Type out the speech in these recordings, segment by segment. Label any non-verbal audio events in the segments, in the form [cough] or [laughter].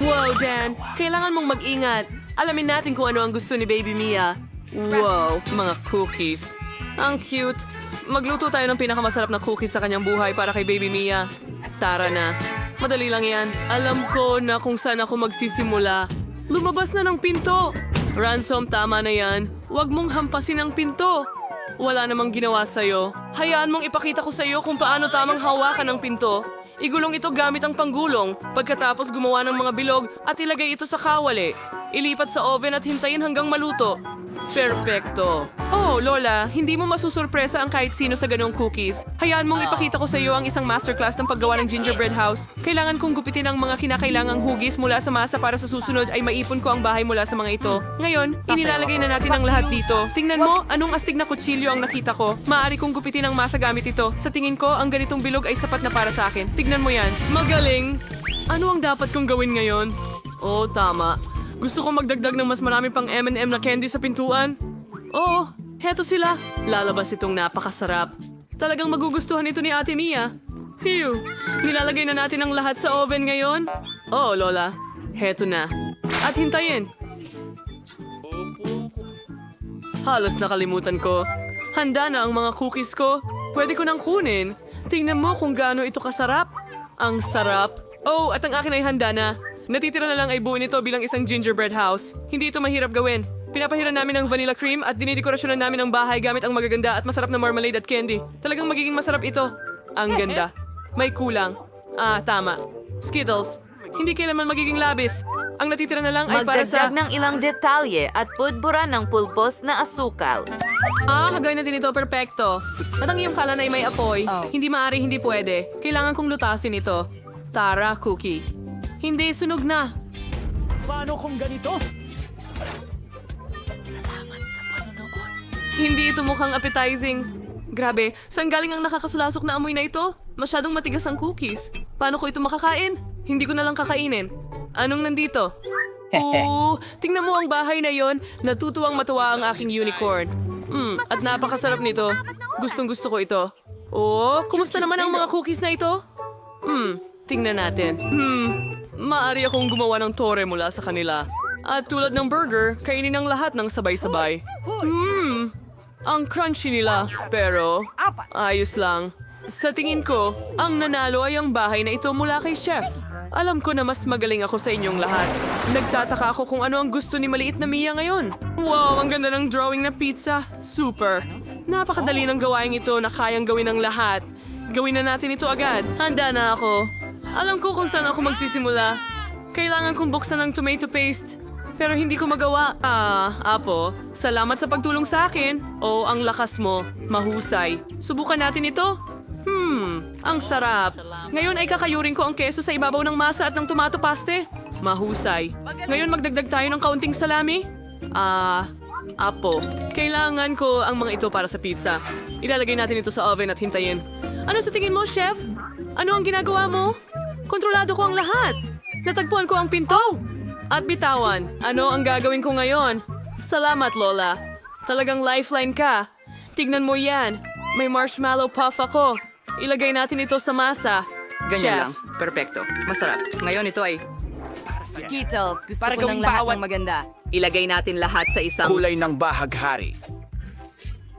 Wow, Dan! Kailangan mong mag-ingat. Alamin natin kung ano ang gusto ni Baby Mia. Wow, mga cookies. Ang cute. Magluto tayo ng pinakamasarap na cookies sa kanyang buhay para kay Baby Mia. Tara na. Madali lang yan. Alam ko na kung saan ako magsisimula. Lumabas na ng pinto. Ransom, tama na yan. Huwag mong hampasin ang pinto. Wala namang ginawa sa'yo. Hayaan mong ipakita ko sa'yo kung paano tamang hawakan ang pinto. Igulong ito gamit ang panggulong, pagkatapos gumawa ng mga bilog at ilagay ito sa kawali. Ilipat sa oven at hintayin hanggang maluto. Perfecto. Oh, Lola, hindi mo masusurpresa ang kahit sino sa ganong cookies. Hayaan mong ipakita ko sa iyo ang isang masterclass ng paggawa ng gingerbread house. Kailangan kong gupitin ang mga kinakailangang hugis mula sa masa para sa susunod ay maipon ko ang bahay mula sa mga ito. Ngayon, inilalagay na natin ang lahat dito. Tingnan mo, anong astig na kutsilyo ang nakita ko. Maaari kong gupitin ang masa gamit ito. Sa tingin ko, ang ganitong bilog ay sapat na para sa akin. Tignan mo yan. Magaling! Ano ang dapat kong gawin ngayon? Oo, tama. Gusto kong magdagdag ng mas marami pang M&M na candy sa pintuan. Oo, heto sila. Lalabas itong napakasarap. Talagang magugustuhan ito ni Ate Mia. Phew, nilalagay na natin ang lahat sa oven ngayon. Oo, Lola. Heto na. At hintayin. Halos nakalimutan ko. Handa na ang mga cookies ko. Pwede ko nang kunin. Tingnan mo kung gaano ito kasarap. Ang sarap. Oh, at ang akin ay handa na. Natitira na lang ay buuin ito bilang isang gingerbread house. Hindi ito mahirap gawin. Pinapahiran namin ng vanilla cream at dinidekorasyonan namin ang bahay gamit ang magaganda at masarap na marmalade at candy. Talagang magiging masarap ito. Ang ganda. May kulang. Ah, tama. Skittles. Hindi kailanman magiging labis. Ang natitira na lang ay para sa... Magdagdag ng ilang detalye at pudbura ng pulbos na asukal. Ah, hagay na din ito, perfecto. At ang iyong kalan ay may apoy. Hindi maaari, hindi pwede. Kailangan kong lutasin ito. Tara, cookie. Hindi, sunog na. Paano kung ganito? Hindi ito mukhang appetizing. Grabe, saan galing ang nakakasulasok na amoy na ito? Masyadong matigas ang cookies. Paano ko ito makakain? Hindi ko na lang kakainin. Anong nandito? [laughs] Oo, tingnan mo ang bahay na yon. Natutuwang matuwa ang aking unicorn. Hmm, at napakasarap nito. Gustong gusto ko ito. Oo, kumusta naman ang mga cookies na ito? Hmm, tingnan natin. Hmm, maari akong gumawa ng tore mula sa kanila. At tulad ng burger, kainin ang lahat ng sabay-sabay. Hmm, ang crunchy nila. Pero, ayos lang. Sa tingin ko, ang nanalo ay ang bahay na ito mula kay Chef. Alam ko na mas magaling ako sa inyong lahat. Nagtataka ako kung ano ang gusto ni maliit na Mia ngayon. Wow, ang ganda ng drawing na pizza. Super. Napakadali ng gawain ito na kayang gawin ng lahat. Gawin na natin ito agad. Handa na ako. Alam ko kung saan ako magsisimula. Kailangan kong buksan ng tomato paste. Pero hindi ko magawa. Ah, Apo, salamat sa pagtulong sa akin. Oh, ang lakas mo. Mahusay. Subukan natin ito. Hmm, ang sarap. Ngayon ay kakayurin ko ang keso sa ibabaw ng masa at ng tomato paste. Mahusay. Ngayon magdagdag tayo ng kaunting salami. Ah, Apo, kailangan ko ang mga ito para sa pizza. Ilalagay natin ito sa oven at hintayin. Ano sa tingin mo, chef? Ano ang ginagawa mo? Kontrolado ko ang lahat. Natagpuan ko ang pinto. At bitawan, ano ang gagawin ko ngayon? Salamat, Lola. Talagang lifeline ka. Tignan mo yan. May marshmallow puff ako. Ilagay natin ito sa masa. Ganyan Chef. lang. Perfecto. Masarap. Ngayon ito ay Skittles, gusto Para ko ng gawing lahat bawat- ng maganda. ilagay natin lahat sa isang... Kulay ng bahaghari.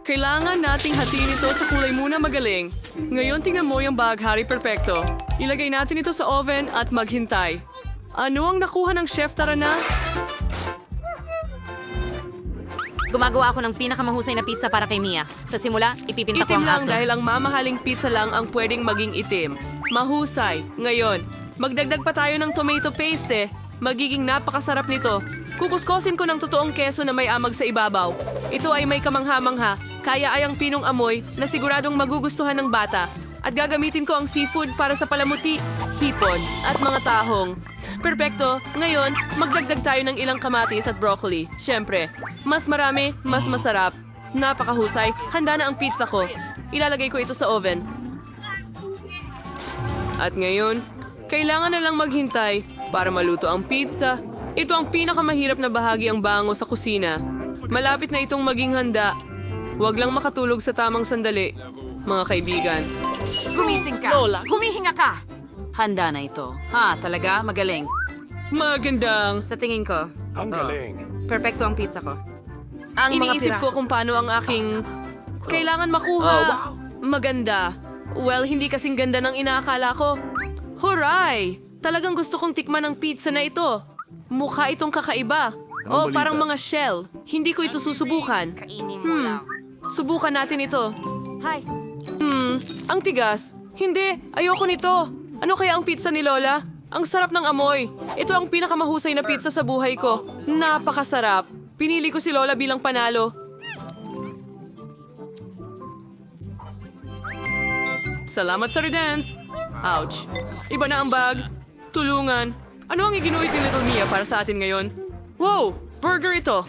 Kailangan nating hatiin ito sa kulay muna magaling. Ngayon tingnan mo yung baghari perfecto. Ilagay natin ito sa oven at maghintay. Ano ang nakuha ng chef tara na? Gumagawa ako ng pinakamahusay na pizza para kay Mia. Sa simula, ipipinta ko Itim ang lang aso. dahil ang mamahaling pizza lang ang pwedeng maging itim. Mahusay. Ngayon, magdagdag pa tayo ng tomato paste eh. Magiging napakasarap nito. Kukuskosin ko ng totoong keso na may amag sa ibabaw. Ito ay may kamangha-mangha, kaya ay ang pinong amoy na siguradong magugustuhan ng bata. At gagamitin ko ang seafood para sa palamuti, hipon, at mga tahong. Perpekto. Ngayon, magdagdag tayo ng ilang kamatis at broccoli. Siyempre, mas marami, mas masarap. Napakahusay. Handa na ang pizza ko. Ilalagay ko ito sa oven. At ngayon, kailangan na lang maghintay para maluto ang pizza. Ito ang pinakamahirap na bahagi ang bango sa kusina. Malapit na itong maging handa. Huwag lang makatulog sa tamang sandali, mga kaibigan. Gumising ka! Lola, humihinga ka! Handa na ito. Ha, talaga? Magaling. Magandang. Sa tingin ko, Ang galing. perpekto ang pizza ko. Ang Iniisip ko kung paano ang aking kailangan makuha. Oh, wow. Maganda. Well, hindi kasing ganda ng inaakala ko. Huray! Talagang gusto kong tikman ang pizza na ito. Mukha itong kakaiba. Oh, balita? parang mga shell. Hindi ko ito susubukan. Hmm, subukan natin ito. Hi. Hmm, ang tigas. Hindi, ayoko nito. Ano kaya ang pizza ni Lola? Ang sarap ng amoy. Ito ang pinakamahusay na pizza sa buhay ko. Napakasarap. Pinili ko si Lola bilang panalo. Salamat sa redance. Ouch. Iba na ang bag. Tulungan. Ano ang iginuit ni Little Mia para sa atin ngayon? Wow! Burger ito.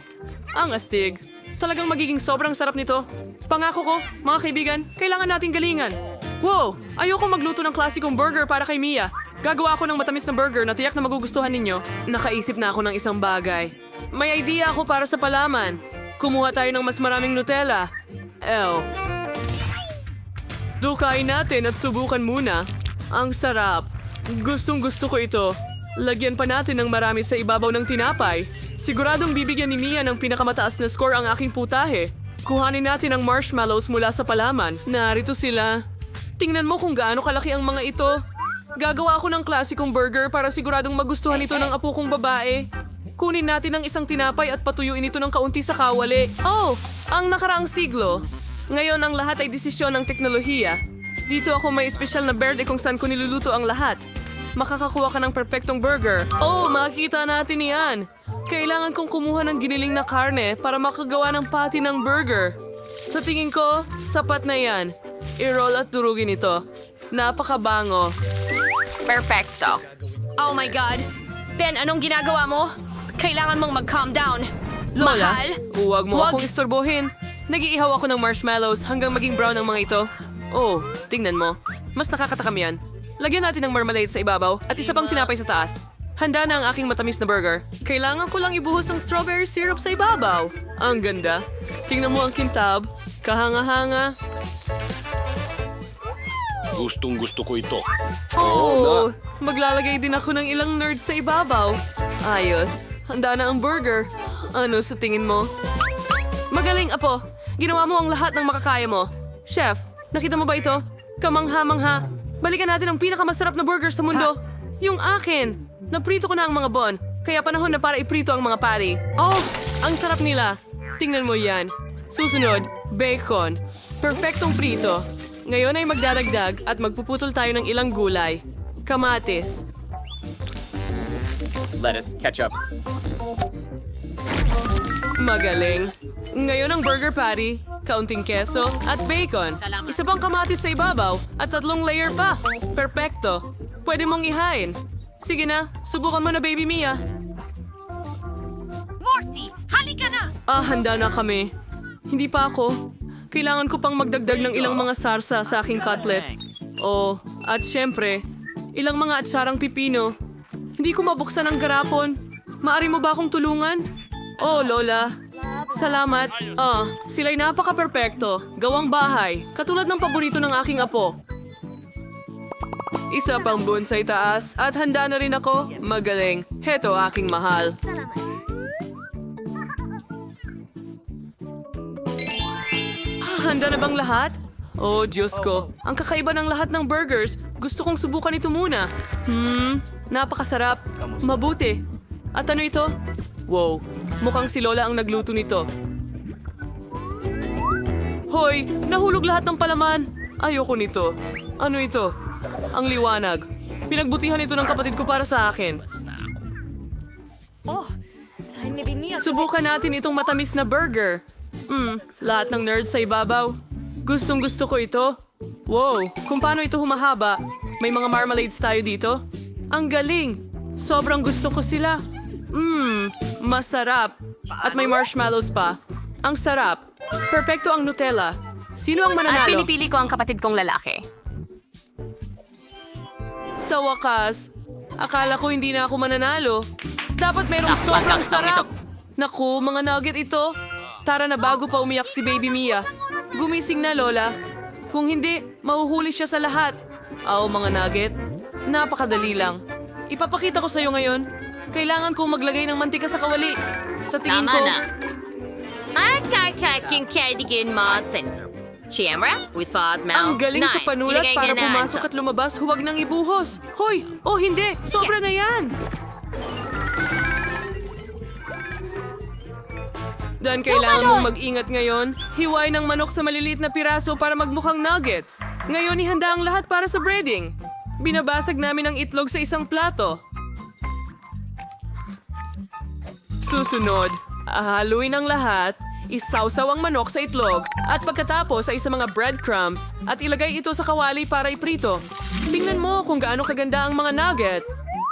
Ang astig. Talagang magiging sobrang sarap nito. Pangako ko, mga kaibigan, kailangan nating galingan. Wow! Ayoko magluto ng klasikong burger para kay Mia. Gagawa ako ng matamis na burger na tiyak na magugustuhan ninyo. Nakaisip na ako ng isang bagay. May idea ako para sa palaman. Kumuha tayo ng mas maraming Nutella. Ew. Dukain natin at subukan muna. Ang sarap. Gustong gusto ko ito. Lagyan pa natin ng marami sa ibabaw ng tinapay. Siguradong bibigyan ni Mia ng pinakamataas na score ang aking putahe. Kuhanin natin ang marshmallows mula sa palaman. Narito sila. Tingnan mo kung gaano kalaki ang mga ito. Gagawa ako ng klasikong burger para siguradong magustuhan ito ng apo kong babae. Kunin natin ang isang tinapay at patuyuin ito ng kaunti sa kawali. Oh, ang nakaraang siglo. Ngayon ang lahat ay desisyon ng teknolohiya. Dito ako may espesyal na berde kung saan ko niluluto ang lahat. Makakakuha ka ng perpektong burger. Oh, makikita natin yan. Kailangan kong kumuha ng giniling na karne para makagawa ng pati ng burger. Sa tingin ko, sapat na yan. I-roll at durugin ito. Napakabango. Perfecto. Oh my God. Ben, anong ginagawa mo? Kailangan mong mag-calm down. Lola, Mahal? huwag mo Huwag. akong istorbohin. Nag-iihaw ako ng marshmallows hanggang maging brown ang mga ito. Oh, tingnan mo. Mas nakakatakam yan. Lagyan natin ng marmalade sa ibabaw at isa pang tinapay sa taas. Handa na ang aking matamis na burger. Kailangan ko lang ibuhos ang strawberry syrup sa ibabaw. Ang ganda. Tingnan mo ang kintab. Kahanga-hanga. Gustong gusto ko ito. Oh, maglalagay din ako ng ilang nerds sa ibabaw. Ayos. Handa na ang burger. Ano sa tingin mo? Magaling, Apo. Ginawa mo ang lahat ng makakaya mo. Chef, nakita mo ba ito? Kamangha-mangha. Balikan natin ang pinakamasarap na burger sa mundo. Yung akin. Naprito ko na ang mga bon. Kaya panahon na para iprito ang mga pari. Oh, ang sarap nila. Tingnan mo yan. Susunod, bacon. Perfectong prito. Ngayon ay magdadagdag at magpuputol tayo ng ilang gulay. Kamatis. Lettuce, ketchup. Magaling. Ngayon ang burger patty, kaunting keso, at bacon. Isa pang kamatis sa ibabaw, at tatlong layer pa. Perpekto. Pwede mong ihain. Sige na, subukan mo na baby Mia. Morty, halika na! Ah, handa na kami. Hindi pa ako. Kailangan ko pang magdagdag ng ilang mga sarsa sa aking cutlet. Oh, at syempre, ilang mga atsarang pipino. Hindi ko mabuksan ang garapon. Maari mo ba akong tulungan? Oh, Lola. Salamat. Ah, sila'y napaka-perpekto. Gawang bahay. Katulad ng paborito ng aking apo. Isa pang bonsai taas at handa na rin ako. Magaling. Heto aking mahal. Ah, Handa na bang lahat? Oh, Diyos ko. Ang kakaiba ng lahat ng burgers. Gusto kong subukan ito muna. Hmm, napakasarap. Mabuti. At ano ito? Wow, mukhang si Lola ang nagluto nito. Hoy, nahulog lahat ng palaman. Ayoko nito. Ano ito? Ang liwanag. Pinagbutihan ito ng kapatid ko para sa akin. Subukan natin itong matamis na burger. Hmm, lahat ng nerds sa ibabaw. Gustong gusto ko ito. Wow, kung paano ito humahaba. May mga marmalades tayo dito. Ang galing. Sobrang gusto ko sila. Mmm, masarap. At may marshmallows pa. Ang sarap. Perpekto ang Nutella. Sino ang At mananalo? pinipili ko ang kapatid kong lalaki. Sa wakas, akala ko hindi na ako mananalo. Dapat merong sobrang sarap. ito. Naku, mga nugget ito. Tara na bago pa umiyak si Baby Mia. Gumising na, Lola. Kung hindi, mahuhuli siya sa lahat. Aw, mga nugget. Napakadali lang. Ipapakita ko sa'yo ngayon. Kailangan kong maglagay ng mantika sa kawali. Sa tingin Tama ko... na. At kakaking kadigin. Siyempre, we thought Mel. Ang galing sa panulat para pumasok at lumabas, huwag nang ibuhos. Hoy! Oh, hindi! Sobra na yan! Dan, kailangan mong mag-ingat ngayon. Hiway ng manok sa maliliit na piraso para magmukhang nuggets. Ngayon, ihanda ang lahat para sa breading. Binabasag namin ang itlog sa isang plato. Susunod, haluin ang lahat, isawsaw ang manok sa itlog, at pagkatapos ay sa mga breadcrumbs at ilagay ito sa kawali para iprito. Tingnan mo kung gaano kaganda ang mga nugget.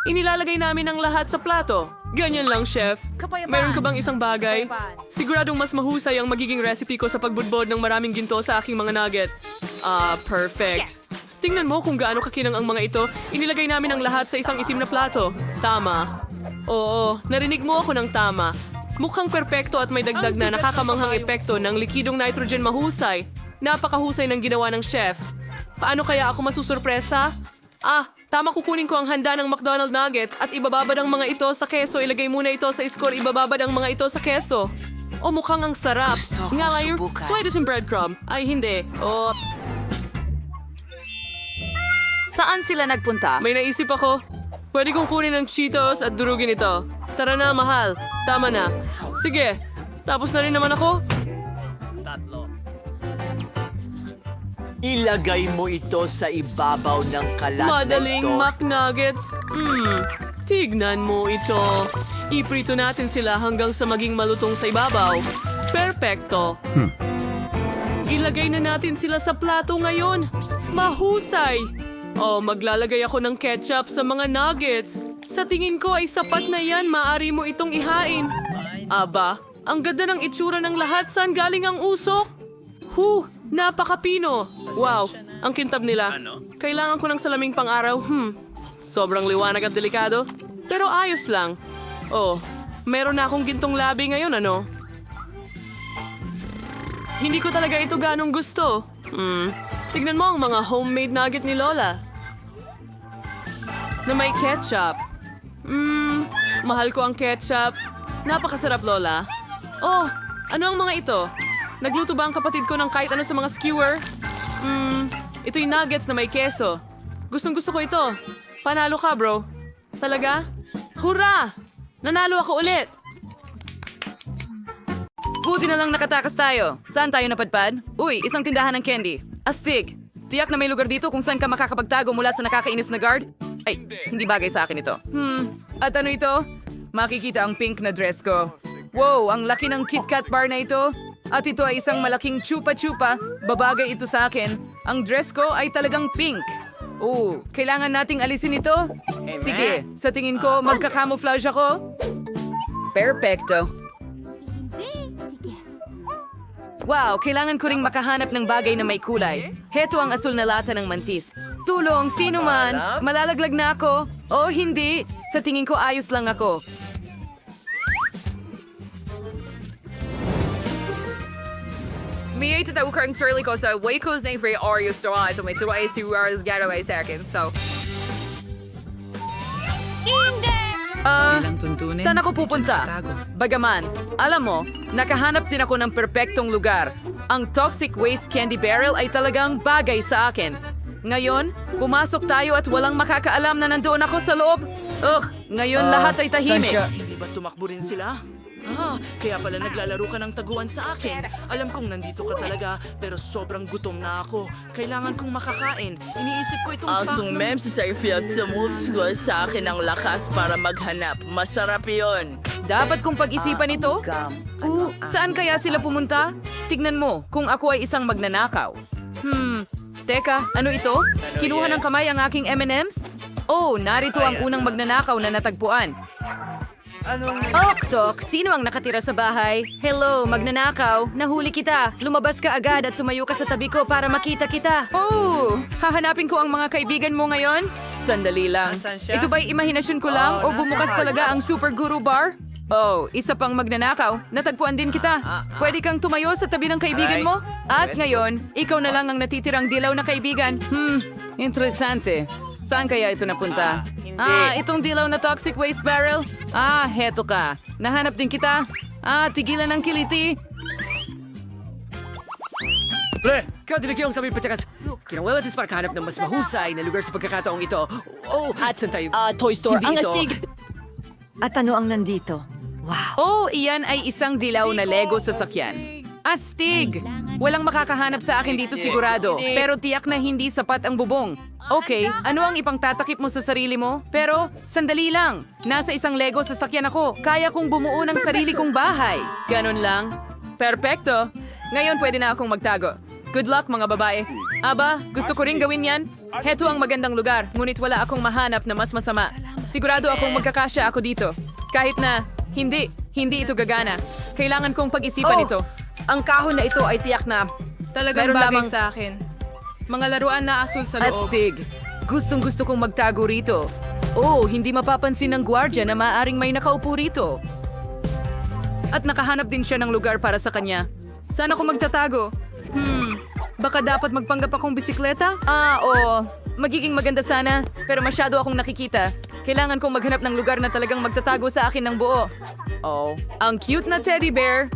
Inilalagay namin ang lahat sa plato. Ganyan lang, chef. Meron ka bang isang bagay? Siguradong mas mahusay ang magiging recipe ko sa pagbudbod ng maraming ginto sa aking mga nugget. Ah, perfect. Tingnan mo kung gaano kakinang ang mga ito. Inilagay namin ang lahat sa isang itim na plato. Tama. Oo, narinig mo ako ng tama. Mukhang perpekto at may dagdag na nakakamanghang epekto ng likidong nitrogen mahusay. Napakahusay ng ginawa ng chef. Paano kaya ako masusurpresa? Ah, tama kukunin ko ang handa ng McDonald Nuggets at ibababad ang mga ito sa keso. Ilagay muna ito sa score, ibababad ang mga ito sa keso. O mukhang ang sarap. Gusto Nga layer, subukan. this in breadcrumb. Ay, hindi. O, Saan sila nagpunta? May naisip ako. Pwede kong kunin ang Cheetos at durugin ito. Tara na, mahal. Tama na. Sige. Tapos na rin naman ako. Ilagay mo ito sa ibabaw ng kalat Madaling na ito. McNuggets. Hmm. Tignan mo ito. Iprito natin sila hanggang sa maging malutong sa ibabaw. Perfecto. Ilagay na natin sila sa plato ngayon. Mahusay. Oh, maglalagay ako ng ketchup sa mga nuggets. Sa tingin ko ay sapat na yan. Maari mo itong ihain. Aba, ang ganda ng itsura ng lahat. Saan galing ang usok? Huh, napakapino. Wow, ang kintab nila. Kailangan ko ng salaming pang-araw. Hmm, sobrang liwanag at delikado. Pero ayos lang. Oh, meron na akong gintong labi ngayon, ano? Hindi ko talaga ito ganong gusto. Hmm, tignan mo ang mga homemade nugget ni Lola. Na may ketchup. Hmm, mahal ko ang ketchup. Napakasarap, Lola. Oh, ano ang mga ito? Nagluto ba ang kapatid ko ng kahit ano sa mga skewer? Hmm, ito'y nuggets na may keso. Gustong gusto ko ito. Panalo ka, bro. Talaga? Hurra! Nanalo ako ulit! Buti na lang nakatakas tayo. Saan tayo napadpad? Uy, isang tindahan ng candy. Astig. Tiyak na may lugar dito kung saan ka makakapagtago mula sa nakakainis na guard? Ay, hindi bagay sa akin ito. Hmm, at ano ito? Makikita ang pink na dress ko. Wow, ang laki ng KitKat bar na ito. At ito ay isang malaking chupa-chupa. Babagay ito sa akin. Ang dress ko ay talagang pink. Oh, kailangan nating alisin ito? Sige, sa tingin ko, magka-camouflage ako. Perfecto. Wow, kailangan ko ring makahanap ng bagay na may kulay. Heto ang asul na lata ng mantis. Tulong, sino man? Malalaglag na ako? O hindi? Sa tingin ko ayos lang ako. May itataw ko ang sarili ko sa Waco's name for Oreos to So may tuwa si Oreos getaway akin. So, Ah, Ilang tuntunin. saan ako pupunta? Nakatago. Bagaman, alam mo, nakahanap din ako ng perpektong lugar. Ang toxic waste candy barrel ay talagang bagay sa akin. Ngayon, pumasok tayo at walang makakaalam na nandoon ako sa loob. Ugh, ngayon lahat ay tahimik. Hindi ba tumakbo rin sila? Ah, kaya pala naglalaro ka ng taguan sa akin. Alam kong nandito ka talaga, pero sobrang gutom na ako. Kailangan kong makakain. Iniisip ko itong Asong pack ng- mem si Seyfield sumufgo sa akin ng lakas para maghanap. Masarap yon. Dapat kong pag-isipan ito? Uh, saan kaya sila pumunta? Tignan mo, kung ako ay isang magnanakaw. Hmm, teka, ano ito? Kinuha ng kamay ang aking M&M's? Oh, narito ang unang magnanakaw na natagpuan. Ok, Tok, sino ang nakatira sa bahay? Hello, magnanakaw. Nahuli kita. Lumabas ka agad at tumayo ka sa tabi ko para makita kita. Oh, hahanapin ko ang mga kaibigan mo ngayon? Sandali lang. Ito ba'y imahinasyon ko lang o bumukas talaga ang Super Guru Bar? Oh, isa pang magnanakaw. Natagpuan din kita. Pwede kang tumayo sa tabi ng kaibigan mo? At ngayon, ikaw na lang ang natitirang dilaw na kaibigan. Hmm, interesante. Saan kaya ito napunta? Ah, itong dilaw na toxic waste barrel? Ah, heto ka. Nahanap din kita. Ah, tigilan ng kiliti. Pre! Kadiligyong sa may pagkakas. Kinawalatis para kahanap ng mas mahusay na lugar sa pagkakataong ito. Oh, at saan tayo? Ah, toy store. Hindi Ang ito. astig. At ano ang nandito? Wow. Oh, iyan ay isang dilaw na Lego sasakyan. Astig! Walang makakahanap sa akin dito sigurado, pero tiyak na hindi sapat ang bubong. Okay, ano ang ipangtatakip mo sa sarili mo? Pero, sandali lang. Nasa isang Lego sasakyan ako. Kaya kong bumuo ng sarili kong bahay. Ganon lang. Perpekto. Ngayon pwede na akong magtago. Good luck mga babae. Aba, gusto ko rin gawin yan. Heto ang magandang lugar, ngunit wala akong mahanap na mas masama. Sigurado akong magkakasya ako dito. Kahit na, hindi, hindi ito gagana. Kailangan kong pag-isipan ito. Ang kahon na ito ay tiyak na talagang Meron bagay lamang- sa akin. Mga laruan na asul sa loob. Astig. Gustong gusto kong magtago rito. Oh, hindi mapapansin ng gwardya na maaring may nakaupo rito. At nakahanap din siya ng lugar para sa kanya. Saan ako magtatago? Hmm, baka dapat magpanggap akong bisikleta? Ah, oo. Magiging maganda sana, pero masyado akong nakikita. Kailangan kong maghanap ng lugar na talagang magtatago sa akin ng buo. Oh, ang cute na teddy bear.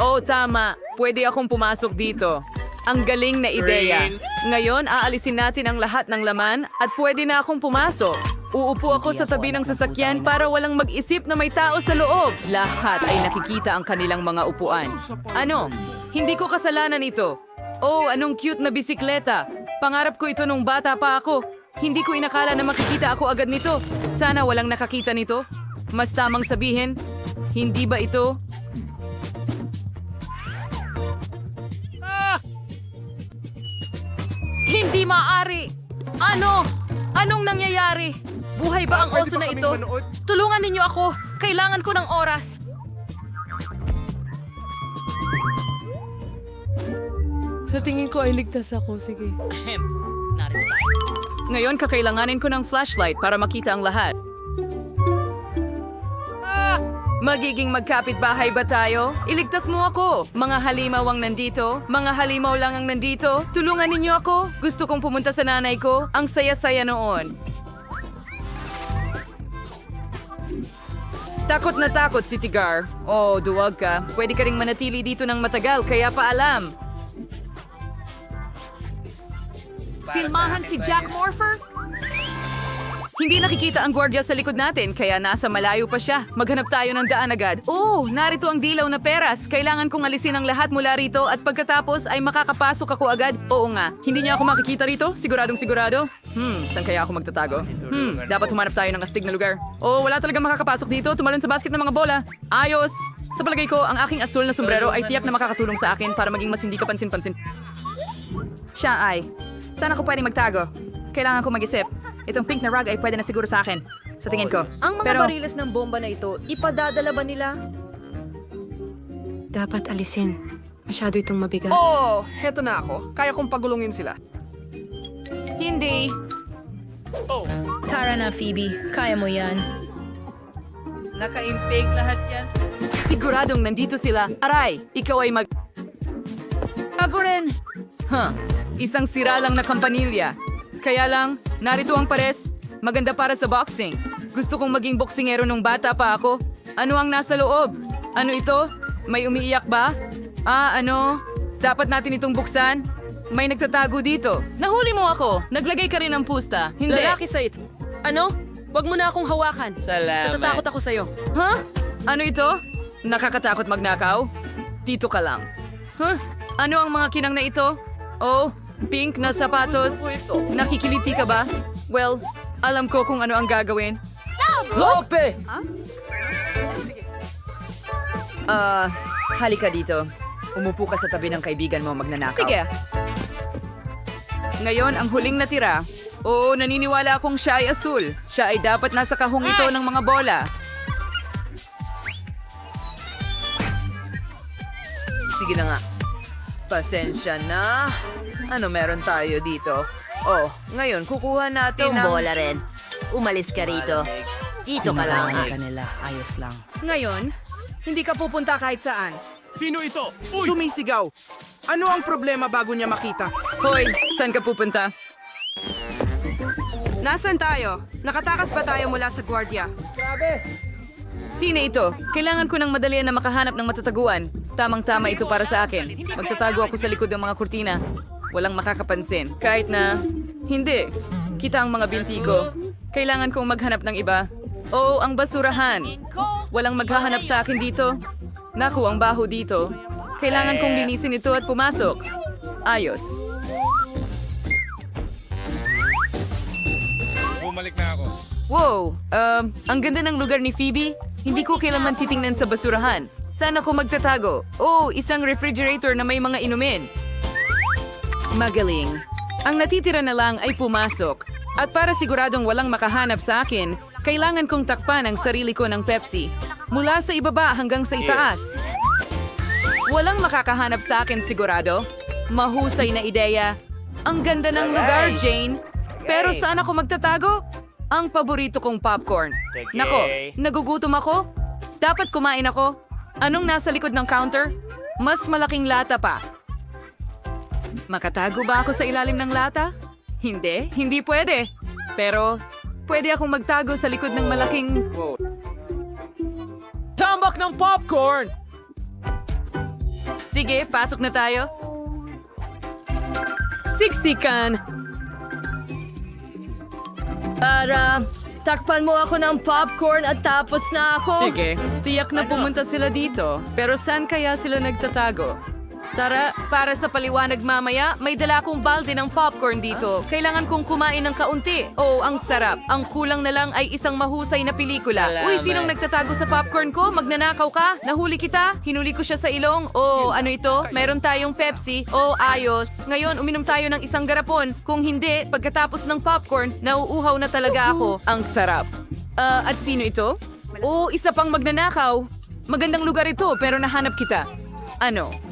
Oh, tama. Pwede akong pumasok dito. Ang galing na ideya. Ngayon, aalisin natin ang lahat ng laman at pwede na akong pumasok. Uupo ako sa tabi ng sasakyan para walang mag-isip na may tao sa loob. Lahat ay nakikita ang kanilang mga upuan. Ano? Hindi ko kasalanan ito. Oh, anong cute na bisikleta. Pangarap ko ito nung bata pa ako. Hindi ko inakala na makikita ako agad nito. Sana walang nakakita nito. Mas tamang sabihin, hindi ba ito Hindi maaari! Ano? Anong nangyayari? Buhay ba ang oso na ito? Tulungan ninyo ako! Kailangan ko ng oras! Sa tingin ko ay ligtas ako. Sige. Ngayon kakailanganin ko ng flashlight para makita ang lahat. Magiging magkapit-bahay ba tayo? Iligtas mo ako! Mga halimaw ang nandito, mga halimaw lang ang nandito. Tulungan ninyo ako! Gusto kong pumunta sa nanay ko. Ang saya-saya noon. Takot na takot si Tigar. Oh, duwag ka. Pwede ka ring manatili dito ng matagal, kaya paalam. Filmahan si Jack Morpher? Hindi nakikita ang gwardiya sa likod natin, kaya nasa malayo pa siya. Maghanap tayo ng daan agad. Oh, narito ang dilaw na peras. Kailangan kong alisin ang lahat mula rito at pagkatapos ay makakapasok ako agad. Oo nga, hindi niya ako makikita rito? Siguradong sigurado? Hmm, saan kaya ako magtatago? Hmm, dapat humanap tayo ng astig na lugar. Oh, wala talagang makakapasok dito. Tumalon sa basket ng mga bola. Ayos! Sa palagay ko, ang aking asul na sombrero ay tiyak na makakatulong sa akin para maging mas hindi kapansin-pansin. Siya ay. Saan ako pwede magtago? Kailangan ko mag-isip. Itong pink na rug ay pwede na siguro sa akin. Sa tingin ko. Ang mga Pero, bariles ng bomba na ito, ipadadala ba nila? Dapat alisin. Masyado itong mabigat. Oh, heto na ako. Kaya kong pagulungin sila. Hindi. Tara na, Phoebe. Kaya mo yan. Nakaimpig lahat yan. Siguradong nandito sila. Aray, ikaw ay mag... Ako rin! Huh, isang sira lang na kampanilya. Kaya lang, narito ang pares. Maganda para sa boxing. Gusto kong maging boksingero nung bata pa ako. Ano ang nasa loob? Ano ito? May umiiyak ba? Ah, ano? Dapat natin itong buksan? May nagtatago dito. Nahuli mo ako. Naglagay ka rin ng pusta. Hindi. Lalaki sa it. Ano? Huwag mo na akong hawakan. Salamat. Natatakot ako sa'yo. Huh? Ano ito? Nakakatakot magnakaw? Dito ka lang. Huh? Ano ang mga kinang na ito? Oh, pink na sapatos. Nakikiliti ka ba? Well, alam ko kung ano ang gagawin. Lope! Ah, halika dito. Umupo ka sa tabi ng kaibigan mo magnanakaw. Sige. Ngayon, ang huling natira. Oo, naniniwala akong siya ay asul. Siya ay dapat nasa kahong ito ng mga bola. Sige na nga. Pasensya na. Ano meron tayo dito? Oh, ngayon kukuha natin ng... bola rin. Umalis ka rito. Dito ka lang. kanila. Ayos lang. Ngayon, hindi ka pupunta kahit saan. Sino ito? Sumisigaw. Ano ang problema bago niya makita? Hoy, saan ka pupunta? Nasaan tayo? Nakatakas ba tayo mula sa gwardiya? Sino ito? Kailangan ko ng madalian na makahanap ng matataguan. Tamang-tama ito para sa akin. Magtatago ako sa likod ng mga kurtina. Walang makakapansin. Kahit na... Hindi. Kita ang mga binti ko. Kailangan kong maghanap ng iba. Oo, ang basurahan. Walang maghahanap sa akin dito. Naku, ang baho dito. Kailangan kong linisin ito at pumasok. Ayos. Wow, um, ang ganda ng lugar ni Phoebe. Hindi ko kailanman titingnan sa basurahan. Saan ako magtatago? Oh, isang refrigerator na may mga inumin. Magaling. Ang natitira na lang ay pumasok. At para siguradong walang makahanap sa akin, kailangan kong takpan ang sarili ko ng Pepsi. Mula sa ibaba hanggang sa itaas. Walang makakahanap sa akin sigurado. Mahusay na ideya. Ang ganda ng lugar, Jane. Pero saan ako magtatago? Ang paborito kong popcorn. Nako, nagugutom ako? Dapat kumain ako? Anong nasa likod ng counter? Mas malaking lata pa. Makatago ba ako sa ilalim ng lata? Hindi, hindi pwede. Pero, pwede akong magtago sa likod ng malaking... Tambak ng popcorn! Sige, pasok na tayo. Siksikan! Para, takpan mo ako ng popcorn at tapos na ako. Sige, tiyak na pumunta sila dito. Pero saan kaya sila nagtatago? Tara, para sa paliwanag mamaya, may dala akong balde ng popcorn dito. Kailangan kong kumain ng kaunti. Oh, ang sarap. Ang kulang na lang ay isang mahusay na pelikula. Uy, sinong nagtatago sa popcorn ko? Magnanakaw ka? Nahuli kita? Hinuli ko siya sa ilong? Oh, ano ito? Meron tayong Pepsi? Oh, ayos. Ngayon, uminom tayo ng isang garapon. Kung hindi, pagkatapos ng popcorn, nauuhaw na talaga ako. Ang sarap. Ah, at sino ito? Oh, isa pang magnanakaw. Magandang lugar ito, pero nahanap kita. Ano?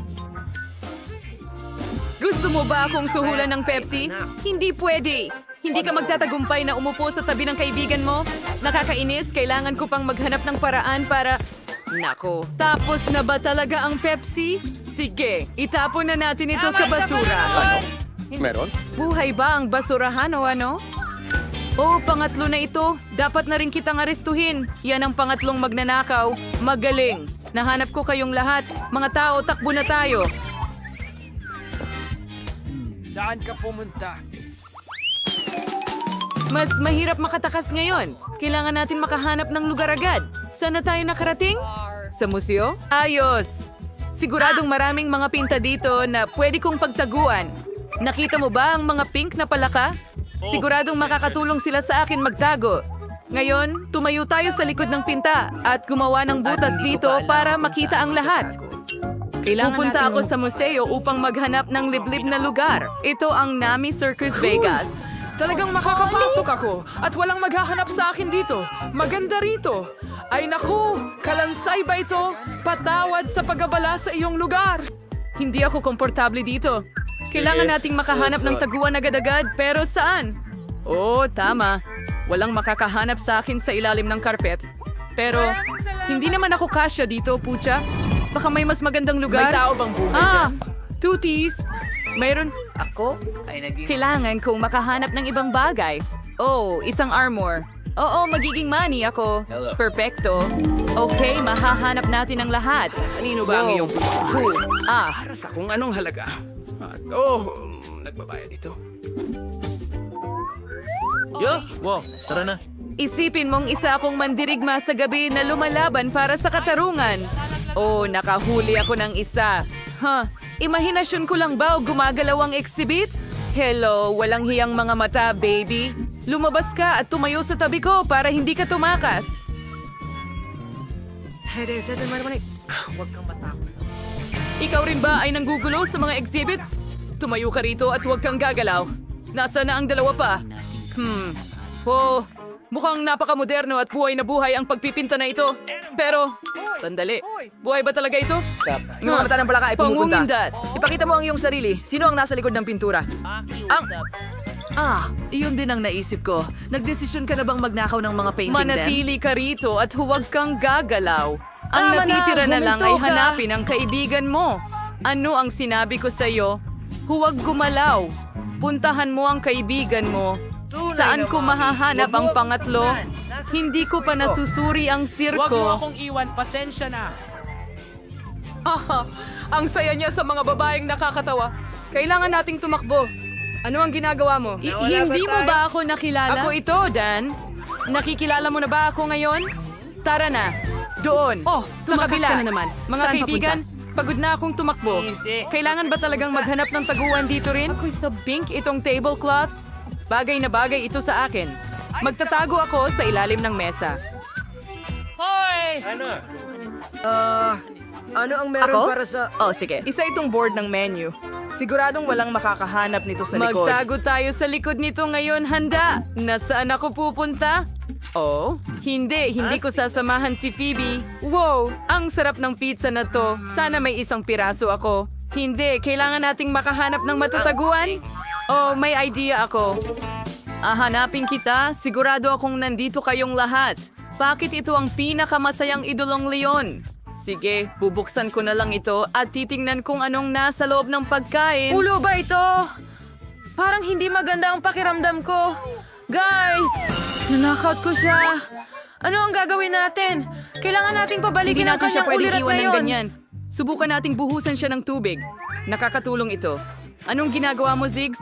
Gusto mo ba akong suhulan ng Pepsi? Hindi pwede. Hindi ka magtatagumpay na umupo sa tabi ng kaibigan mo? Nakakainis, kailangan ko pang maghanap ng paraan para... Nako, tapos na ba talaga ang Pepsi? Sige, itapon na natin ito sa basura. Meron? Buhay ba ang basurahan o ano? Oh, pangatlo na ito. Dapat na rin kitang arestuhin. Yan ang pangatlong magnanakaw. Magaling. Nahanap ko kayong lahat. Mga tao, takbo na tayo. Saan ka pumunta? Mas mahirap makatakas ngayon. Kailangan natin makahanap ng lugar agad. Saan na tayo nakarating? Sa museo? Ayos! Siguradong maraming mga pinta dito na pwede kong pagtaguan. Nakita mo ba ang mga pink na palaka? Siguradong makakatulong sila sa akin magtago. Ngayon, tumayo tayo sa likod ng pinta at gumawa ng butas dito para makita ang lahat. Pupunta ako sa museo upang maghanap ng liblib na lugar. Ito ang Nami Circus Vegas. Talagang makakapasok ako at walang maghahanap sa akin dito. Maganda rito. Ay naku, kalansay ba ito? Patawad sa pagabala sa iyong lugar. Hindi ako komportable dito. Kailangan nating makahanap ng taguan agad-agad, pero saan? Oo, tama. Walang makakahanap sa akin sa ilalim ng karpet. Pero, hindi naman ako kasya dito, pucha. Baka may mas magandang lugar. May tao bang buhay Ah, tutis. Mayroon, Ako ay naging... kailangan kong makahanap ng ibang bagay. Oh, isang armor. Oo, magiging money ako. Perfecto. Okay, mahahanap natin ang lahat. Kanino ba ang iyong Who? Ah, Para sa kung anong halaga. At oh, nagbabayad ito. Yo, wow, tara na. Isipin mong isa akong mandirigma sa gabi na lumalaban para sa katarungan. Oh, nakahuli ako ng isa. Huh, imahinasyon ko lang ba o gumagalaw ang exhibit? Hello, walang hiyang mga mata, baby. Lumabas ka at tumayo sa tabi ko para hindi ka tumakas. Huwag kang matakot sa... Ikaw rin ba ay nanggugulo sa mga exhibits? Tumayo ka rito at huwag kang gagalaw. Nasa na ang dalawa pa? Hmm. Oh, mukhang napakamoderno at buhay na buhay ang pagpipinta na ito. Pero, sandali. Buhay ba talaga ito? Yung mga mata ng palaka ay pumupunta. Pangungindat. Ipakita mo ang iyong sarili. Sino ang nasa likod ng pintura? Ang... Ah, iyon din ang naisip ko. Nagdesisyon ka na bang magnakaw ng mga painting din? Manatili ka rito at huwag kang gagalaw. Ang Tama na, natitira na, lang huminto ay hanapin ang kaibigan mo. Ano ang sinabi ko sa'yo? Huwag gumalaw. Puntahan mo ang kaibigan mo Saan ko mahahanap ang pangatlo? Hindi ko pa nasusuri ang Huwag mo sirko. akong iwan, pasensya na. Aha, [laughs] ang saya niya sa mga babaeng nakakatawa. Kailangan nating tumakbo. Ano ang ginagawa mo? hindi mo ba ako nakilala? Ako ito, Dan. Nakikilala mo na ba ako ngayon? Tara na. Doon. Oh, sa tumakas kabila. ka na naman. Mga Saan kaibigan, pagod na akong tumakbo. Kailangan ba talagang maghanap ng taguan dito rin? Ako'y sa pink itong tablecloth. Bagay na bagay ito sa akin. Magtatago ako sa ilalim ng mesa. Ano ang meron Ako? para sa... Oh, sige. Isa itong board ng menu. Siguradong walang makakahanap nito sa likod. Magtago tayo sa likod nito ngayon, handa. Nasaan ako pupunta? Oh, hindi, hindi ko sasamahan si Phoebe. Wow, ang sarap ng pizza na to. Sana may isang piraso ako. Hindi, kailangan nating makahanap ng matataguan. Oh, may idea ako. Ahanapin kita, sigurado akong nandito kayong lahat. Bakit ito ang pinakamasayang idolong leon? Sige, bubuksan ko na lang ito at titingnan kung anong nasa loob ng pagkain. Ulo ba ito? Parang hindi maganda ang pakiramdam ko. Guys, nanakaut ko siya. Ano ang gagawin natin? Kailangan nating Hindi pabalikin ang natin siya kanyang pwedeng ulirat iwan ng ngayon. ganyan. Subukan nating buhusan siya ng tubig. Nakakatulong ito. Anong ginagawa mo, Ziggs?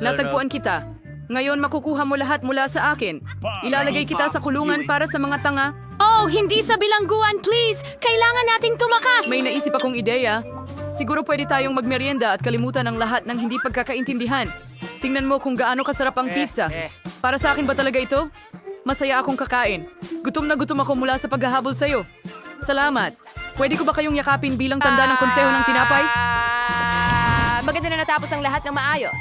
Natagpuan kita. Ngayon makukuha mo lahat mula sa akin. Ilalagay kita sa kulungan para sa mga tanga. Oh, hindi sa bilangguan, please! Kailangan nating tumakas! May naisip akong ideya. Siguro pwede tayong magmerienda at kalimutan ang lahat ng hindi pagkakaintindihan. Tingnan mo kung gaano kasarap ang pizza. Para sa akin ba talaga ito? Masaya akong kakain. Gutom na gutom ako mula sa paghahabol sa'yo. Salamat. Pwede ko ba kayong yakapin bilang tanda ng konseho ng tinapay? maganda na natapos ang lahat ng maayos.